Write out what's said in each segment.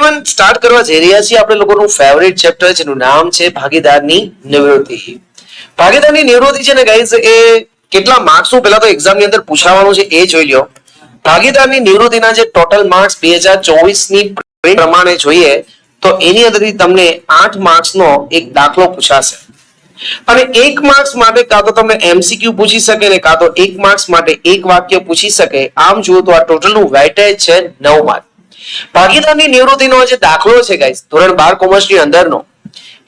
Everyone start કરવા જઈ રહ્યા છીએ. આપણે લોકોનું ફેવરેટ ચેપ્ટર જેનું નામ છે ભાગીદારની નિવૃત્તિ. ભાગીદારની નિવૃત્તિ છે ને ગાઈઝ એ કેટલા માર્ક્સનું પહેલા તો એક્ઝામની અંદર પૂછાવાનું છે, એ જોઈ લ્યો. ભાગીદારની નિવૃત્તિના જે ટોટલ માર્ક્સ બે હજાર ચોવીસની પ્રમાણે જોઈએ, તો એની અંદરથી તમને આઠ માર્ક્સ નો એક દાખલો પૂછાશે. અને એક માર્ક્સ માટે કાં તો તમને એમસીક્યુ પૂછી શકે ને, કાં તો એક માર્ક્સ માટે એક વાક્ય પૂછી શકે. આમ જુઓ તો આ ટોટલનું વેટેજ છે, નવ માર્ક ભાગીદારની નિવૃત્તિનો જે દાખલો છે ગાઈસ ધોરણ બાર કોમર્સની અંદરનો.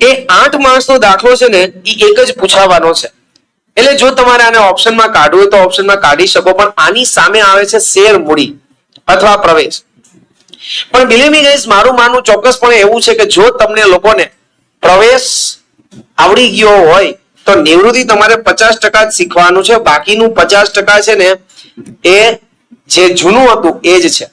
એ આઠ માર્ક્સ નો દાખલો છે ને એ એક જ પૂછાવાનો છે. એટલે જો તમારે આને ઓપ્શનમાં કાઢવું તો ઓપ્શનમાં કાઢી શકો, પણ આની સામે આવે છે શેર મૂડી અથવા પ્રવેશ. પણ બિલીવ મી મારું માનવું ચોક્કસપણે એવું છે કે જો તમને લોકોને પ્રવેશ આવડી ગયો હોય, તો નિવૃત્તિ તમારે પચાસ ટકા જ શીખવાનું છે. બાકીનું પચાસ ટકા છે ને, એ જે જૂનું હતું, એ જ છે.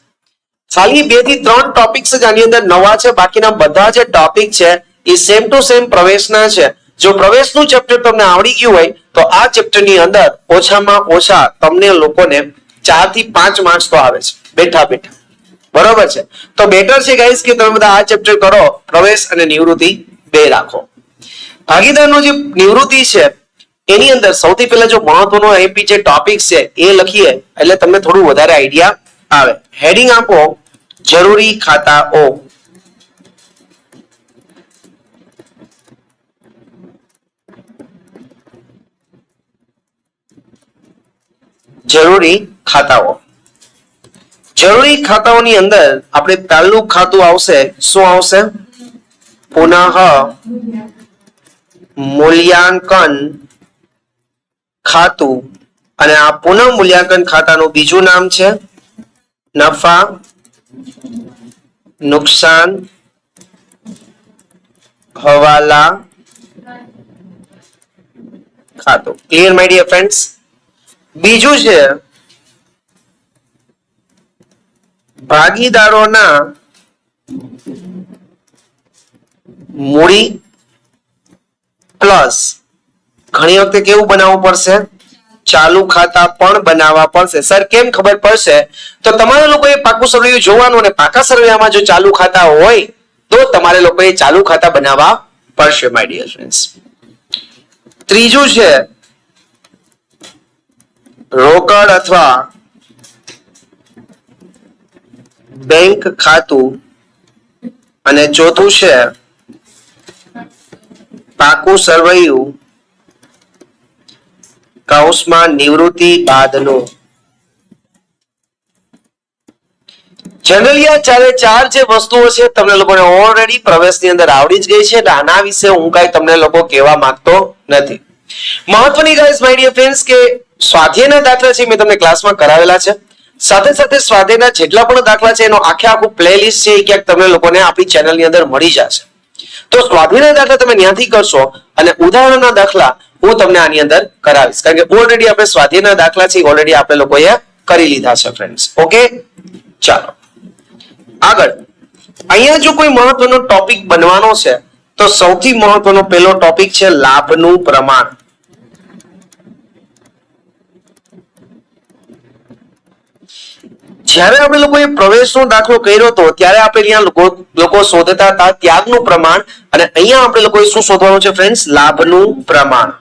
ખાલી બેથી ત્રણ ટોપિક્સ જ આની અંદર નવા છે, બાકીના બધા જે ટોપિક છે, એ સેમ ટુ સેમ પ્રવેશના છે. જો પ્રવેશનું ચેપ્ટર તમને આવડી ગયું હોય, તો આ ચેપ્ટરની અંદર ઓછામાં ઓછા તમને લોકોને ચારથી પાંચ માર્ક્સ તો આવે છે. બેઠા બેઠા. બરોબર છે? તો બેટર છે ગાઈસ કે તમે બધા આ ચેપ્ટર કરો, પ્રવેશ અને નિવૃત્તિ બે રાખો. ભાગીદારનો જે નિવૃત્તિ છે, એની અંદર સૌથી પહેલા જો મહત્વનો એમપી જે ટોપિક છે, એ લખીએ, એટલે તમને થોડું વધારે આઈડિયા આવે. હેડિંગ આપો, જરૂરી ખાતાઓ જરૂરી ખાતાઓ જરૂરી ખાતાઓની અંદર આપણે પહેલું ખાતું આવશે. શું આવશે? પુનઃ મૂલ્યાંકન ખાતું. અને આ પુનઃ મૂલ્યાંકન ખાતાનું બીજું નામ છે નફા, નુકસાન, હવાલા, ખાતું. ક્લિયર માય ડિયર ફ્રેન્ડ્સ બીજું છે, ભાગીદારોના મૂડી પ્લસ ઘણી વખતે કેવું બનાવવું પડશે? ચાલુ ખાતા પણ બનાવવા પડશે. સર, કેમ ખબર પડશે? તો તમારે લોકોએ પાકું સર્વે જોવાનું અને પાકા સર્વેમાં જો ચાલુ ખાતા હોય, તો તમારે લોકોએ ચાલુ ખાતા બનાવવા પડશે માય ડિયર ફ્રેન્ડ્સ ત્રીજું છે, રોકડ અથવા બેંક ખાતું. અને ચોથું છે, પાકું સરવૈયું કૌંસમાં નિવૃત્તિ બાદનું. જનરલી આ ચારે ચાર જે વસ્તુઓ છે તમને લોકોને ઓલરેડી પ્રવેશની અંદર આવડી જ ગઈ છે એટલે આના વિશે હું કઈ તમને લોકો કહેવા માંગતો નથી. મહત્વની ગાઈસ માય ડિયર ફ્રેન્ડ્સ કે સ્વાધ્યાયના દાખલા છે મેં તમને ક્લાસમાં કરાવેલા છે. સાથે સાથે સ્વાધ્યાયના જેટલા પણ દાખલા છે એનો આખે આખું પ્લેલિસ્ટ છે એ ક્યાંક તમને લોકોને આપણી ચેનલની અંદર મળી જશે. તો સ્વાધ્યાયના દાખલા તમે ત્યાંથી કરશો અને ઉદાહરણના દાખલા હું તમને આની અંદર કરાવીશ. કારણ કે ઓલરેડી આપણે સ્વાધ્યાયના દાખલા છે ઓલરેડી આપણે લોકોએ કરી લીધા છે ફ્રેન્ડ્સ ઓકે ચાલો. આગળ. અહીંયા જો કોઈ મહત્વનો ટોપિક બનવાનો છે, તો સૌથી મહત્વનો પહેલો ટોપિક છે લાભનું પ્રમાણ. જ્યારે આપણે લોકોએ પ્રવેશનો દાખલો કર્યો હતો ત્યારે આપણે લોકો લોકો શોધતા હતા ત્યાગનું પ્રમાણ અને અહીંયા આપણે લોકોએ શું શોધવાનું છે ફ્રેન્ડ્સ લાભનું પ્રમાણ.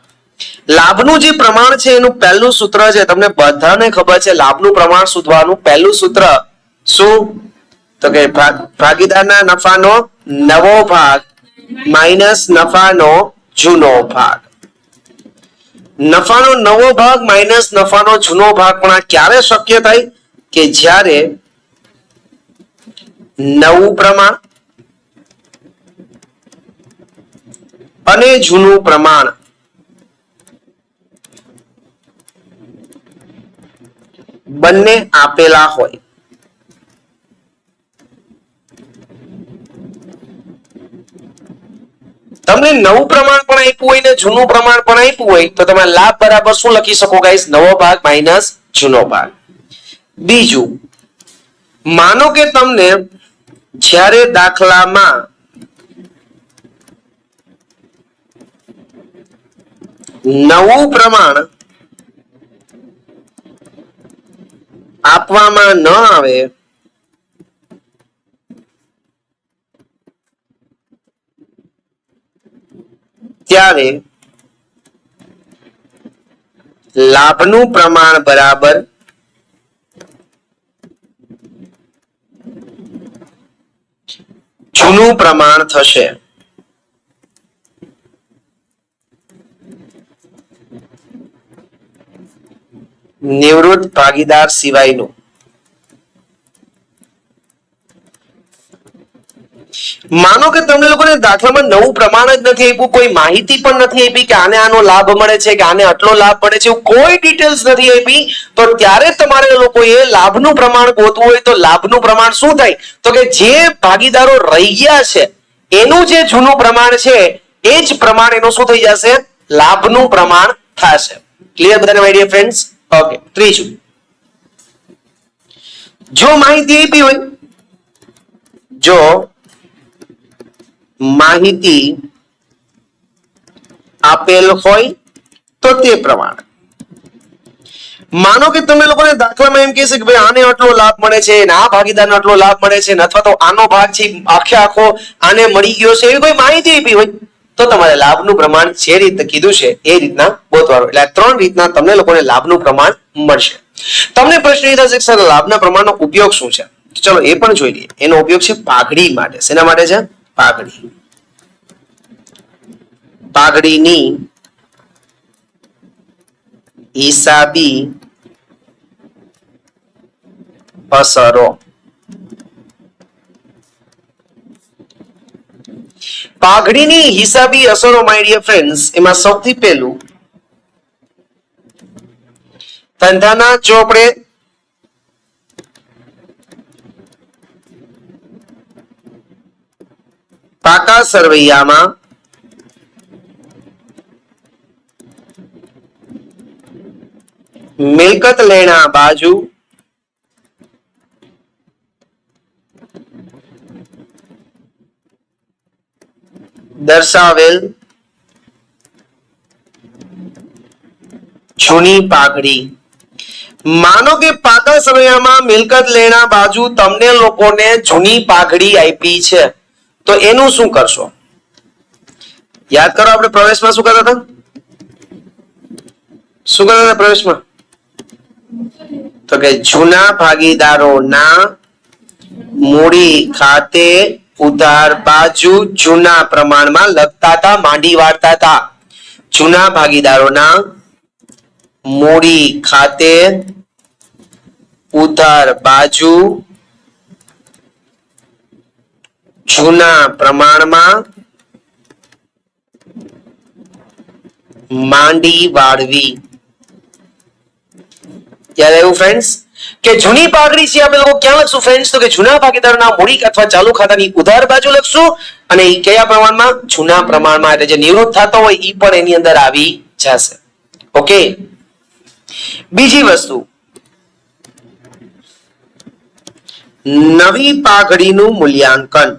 લાભનું જે પ્રમાણ છે, એનું પહેલું સૂત્ર છે, તમને બધાને ખબર છે, લાભનું પ્રમાણ શોધવાનું પહેલું સૂત્ર શું? તો કે ભાગીદારના નફાનો નવો ભાગ માઇનસ નફાનો જૂનો ભાગ. નફાનો નવો ભાગ માઇનસ નફાનો જૂનો ભાગ પણ આ ક્યારે શક્ય થાય? કે જ્યારે નવું પ્રમાણ અને જૂનું પ્રમાણ બંને આપેલા હોય. તમને નવું પ્રમાણ પણ આપ્યું હોય ને જૂનું પ્રમાણ પણ આપ્યું હોય, તો તમે લાભ બરાબર શું લખી શકો ગાઈસ? નવો ભાગ માઇનસ જૂનો ભાગ. બીજું, માનો કે તમને જ્યારે દાખલામાં નવું પ્રમાણ આપવામાં ન આવે. ત્યારે લાભનું પ્રમાણ બરાબર જૂનું પ્રમાણ થશે. નિવૃત્ત ભાગીદાર સિવાયનું. માનો કે તમને લોકોને દાખલામાં નવું પ્રમાણ જ નથી આપ્યું, કોઈ માહિતી પણ નથી આપી કે આને આનો લાભ મળે છે કે આને આટલો લાભ મળે છે કોઈ ડિટેલ્સ નથી આપી. તો ત્યારે તમારે લોકોએ લાભનું પ્રમાણ ગોતવું હોય તો લાભનું પ્રમાણ શું થાય? તો કે જે ભાગીદારો રહી ગયા છે, એનું જે જૂનું પ્રમાણ છે, એ જ પ્રમાણ એનું શું થઈ જશે? લાભનું પ્રમાણ થશે. ક્લિયર બધાને માય ડિયર ફ્રેન્ડ્સ ઓકે ત્રીજું. જો માહિતી આપી હોય, જો માહિતી આપેલ હોય, તો તે પ્રમાણે. માનો કે તમે લોકોને દાખલામાં એમ કહેશે કે ભાઈ આને આટલો લાભ મળે છે ને આ ભાગીદારને આટલો લાભ મળે છે અથવા તો આનો ભાગ છે, આખે આખો આને મળી ગયો છે, એવી કોઈ માહિતી આપી હોય? તો તમારે લાભનું પ્રમાણ જે રીતે કીધું છે, એ રીતના ગોતવાનું. એટલે ત્રણ રીતના તમને લોકોને લાભનું પ્રમાણ મળશે. તમને પ્રશ્ન એ થશે સર, લાભના પ્રમાણનો ઉપયોગ શું છે? ચલો, એ પણ જોઈ લઈએ. એનો ઉપયોગ છે પાઘડી માટે. શેના માટે છે? પાઘડી. પાઘડીની હિસાબી અસરો પાઘડીની હિસાબી અસરો માય ડિયર ફ્રેન્ડ્સ એમાં સૌથી પહેલું, ધંધાના ચોપડે પાકા સરવૈયામાં મિલકત લેણા બાજુ દર્શાવેલ જૂની પાઘડી. માનો કે પાકા સમયમાં મિલકત લેણા બાજુ તમને લોકોને જૂની પાઘડી આપી છે, તો એનું શું કરશો? યાદ કરો આપણે પ્રવેશમાં શું કરતા હતા? શું કરતા હતા પ્રવેશમાં? તો કે જૂના ભાગીદારોના મૂડી ખાતે ઉધાર બાજુ જૂના પ્રમાણમાં લગતા હતા, માંડી વાળતા હતા. જૂના ભાગીદારોના મૂડી ખાતે ઉધાર બાજુ જૂના પ્રમાણમાં માંડી વાળવી. યાદ આવ્યું ફ્રેન્ડ્સ કે જૂની પાઘડી છે, આપણે લોકો ક્યાં લખશું ફ્રેન્ડ્સ તો કે જૂના ભાગીદારોના મૂડી અથવા ચાલુ ખાતાની ઉધાર બાજુ લખશું અને એ કયા પ્રમાણમાં? જૂના પ્રમાણમાં. એટલે જે નિવૃત્ત થતો હોય એ પણ એની અંદર આવી જશે. ઓકે બીજી વસ્તુ. નવી પાઘડીનું મૂલ્યાંકન.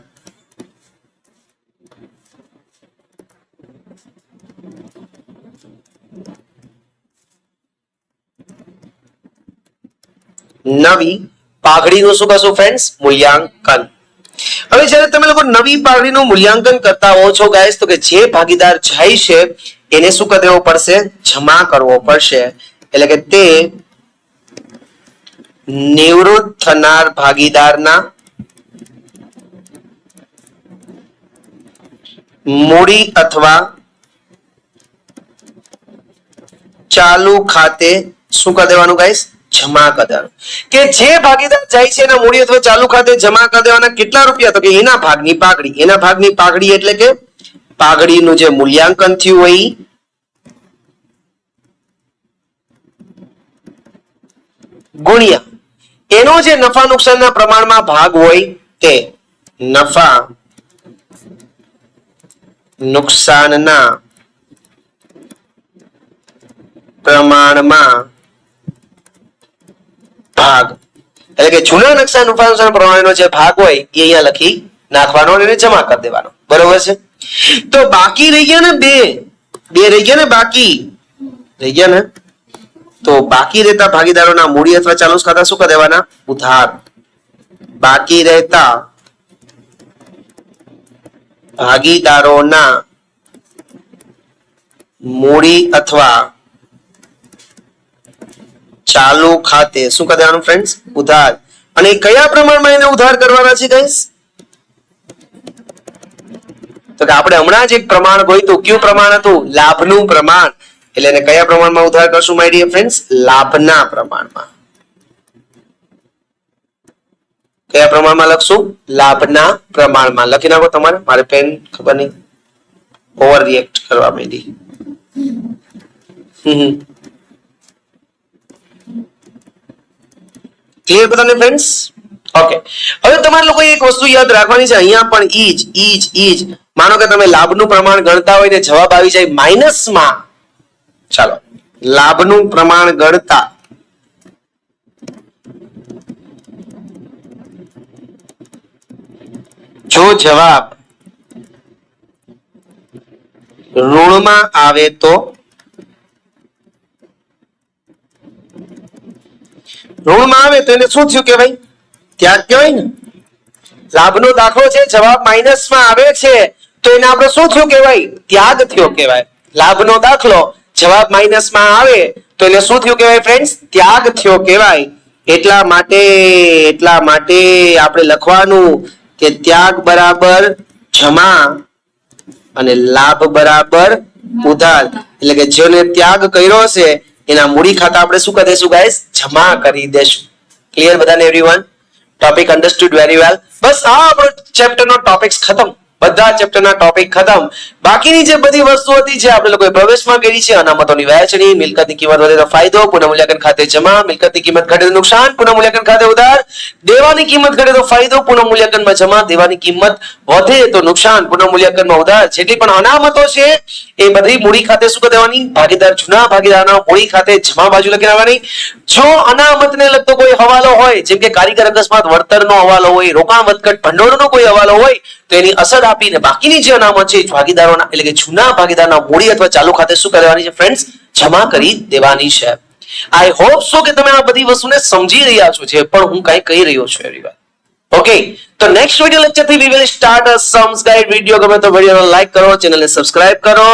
નવી પાઘડીનું શું કહેશું ફ્રેન્ડ્સ મૂલ્યાંકન. હવે જ્યારે તમે લોકો નવી પાઘડીનું મૂલ્યાંકન કરતા હો છો ગાઈસ તો કે જે ભાગીદાર જાય છે, એને શું કરી પડશે? જમા કરવો પડશે. એટલે કે તે નિવૃત્ત થનાર ભાગીદારના મૂડી અથવા ચાલુ ખાતે શું કરી દેવાનું ગાઈસ જમા કરી કે જે ભાગીદાર જાય છે એના મૂડી અથવા ચાલુ ખાતે જમા કરી દેવાના કેટલા રૂપિયા? તો કે એના ભાગની પાઘડી. એના ભાગની પાઘડી એટલે કે પાઘડીનું જે મૂલ્યાંકન થયું હોય ગુણ્યા. એનો જે નફા નુકસાનના પ્રમાણમાં ભાગ હોય તે નફા નુકસાનના પ્રમાણમાં ભાગ. એટલે કે જૂના નકશા નુકસાન પ્રમાણનો જે ભાગ હોય, એ અહીંયા લખી નાખવાનો અને જમા કરી દેવાનો. બરોબર છે? તો બાકી રહી ગયા ને બે. બે રહી ગયા ને બાકી. રહી ગયા ને? તો બાકી રહેતા ભાગીદારોના મૂડી અથવા ચાલુ ખાતા શું કરી દેવાના? ઉધાર. બાકી રહેતા ભાગીદારોના મૂડી અથવા ચાલુ ખાતે. શું કહે આનું ઉધાર. અને કયા પ્રમાણમાં એને ઉધાર કરવાના છે ગાઈસ તો કે આપણે હમણાં જ એક પ્રમાણ ગોઈતું કયું પ્રમાણ હતું? લાભનું પ્રમાણ. એટલે એને કયા પ્રમાણમાં ઉધાર કરશું માય ડિયર ફ્રેન્ડ્સ લાભના પ્રમાણમાં. કયા પ્રમાણમાં લખશું? લાભના પ્રમાણમાં. લખી નાખો તમારે. મારે પેન ખબર નહીં. ઓવર રિએક્ટ કરવા માંડી. ક્લિયર બધાને ફ્રેન્ડ્સ ઓકે હવે તમારે લોકો એક વસ્તુ યાદ રાખવાની છે, અહીંયા પણ ઈજ ઈજ ઈજ. માનો કે તમે લાભનું પ્રમાણ ગણતા હોય ને જવાબ આવી જાય માઇનસમાં. ચાલો. લાભનું પ્રમાણ ગણતા. જો જવાબ ઋણમાં આવે તો ઋણમાં આવે તો એને શું થયું કહેવાય? ત્યાગ કહેવાય ને? લાભનો દાખલો છે, જવાબ માઇનસમાં આવે છે, તો એને આપણે શું થયું કહેવાય? ત્યાગ થયો કહેવાય. લાભનો દાખલો, જવાબ માઇનસમાં આવે તો એને શું થયું કહેવાય ફ્રેન્ડ્સ ત્યાગ થયો કહેવાય. એટલા માટે એટલા માટે આપણે લખવાનું કે ત્યાગ બરાબર જમા અને લાભ બરાબર ઉધાર. એટલે કે જેને ત્યાગ કર્યો છે એના મૂડી ખાતા આપણે શું કરી દઈશું ગાઈસ જમા કરી દેશું. ક્લિયર બધાને everyone topic understood very well બસ, આ આપણો ચેપ્ટરનો ટોપિક્સ ખતમ. બધા ચેપ્ટરના ટોપિક ખતમ. બાકીની જે બધી વસ્તુ હતી જે આપણે લોકોએ પ્રવેશમાં કરી છે, અનામતોની વહેંચણી, મિલકતની કિંમત વધે તો ફાયદો, પુનઃમૂલ્યાંકન ખાતે જમા, મિલકતની કિંમત ઘટે તો નુકસાન, પુનઃમૂલ્યાંકન ખાતે ઉધાર, દેવાની કિંમત ઘટે તો ફાયદો, પુનઃમૂલ્યાંકનમાં જમા, દેવાની કિંમત વધે તો નુકસાન, પુનઃમૂલ્યાંકનમાં ઉધાર. જેટલી પણ અનામતો છે, એ બધી મૂડી ખાતે શું દેવાની? ભાગીદાર, જૂના ભાગીદારના મૂડી ખાતે જમા બાજુ લખી આવવાની જો અનામતને લગતો કોઈ હવાલો હોય, જેમ કે કારીગર અકસ્માત, વળતરનો હવાલો હોય રોકાણ વધઘટ ભંડોળનો કોઈ હવાલો હોય, તો એની અસર આપીને બાકીની જે અનામત છે, ભાગીદારોના, એટલે કે જૂના ભાગીદારના મૂડી અથવા ચાલુ ખાતે શું કરવાની છે ફ્રેન્ડ્સ જમા કરી દેવાની છે. આઈ હોપ સો કે તમે આ બધી વસ્તુને સમજી રહ્યા છો, જે પણ હું કઈ કહી રહ્યો છું એવી વાત. ઓકે તો next video લેક્ચરથી we will start a sums guide video ગમે તો વિડિયોને લાઈક કરો ચેનલને સબસ્ક્રાઇબ કરો,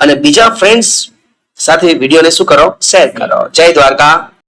અને બીજા ફ્રેન્ડ્સ સાથે વિડિયોને શું કરો? શેર કરો. જય દ્વારકા.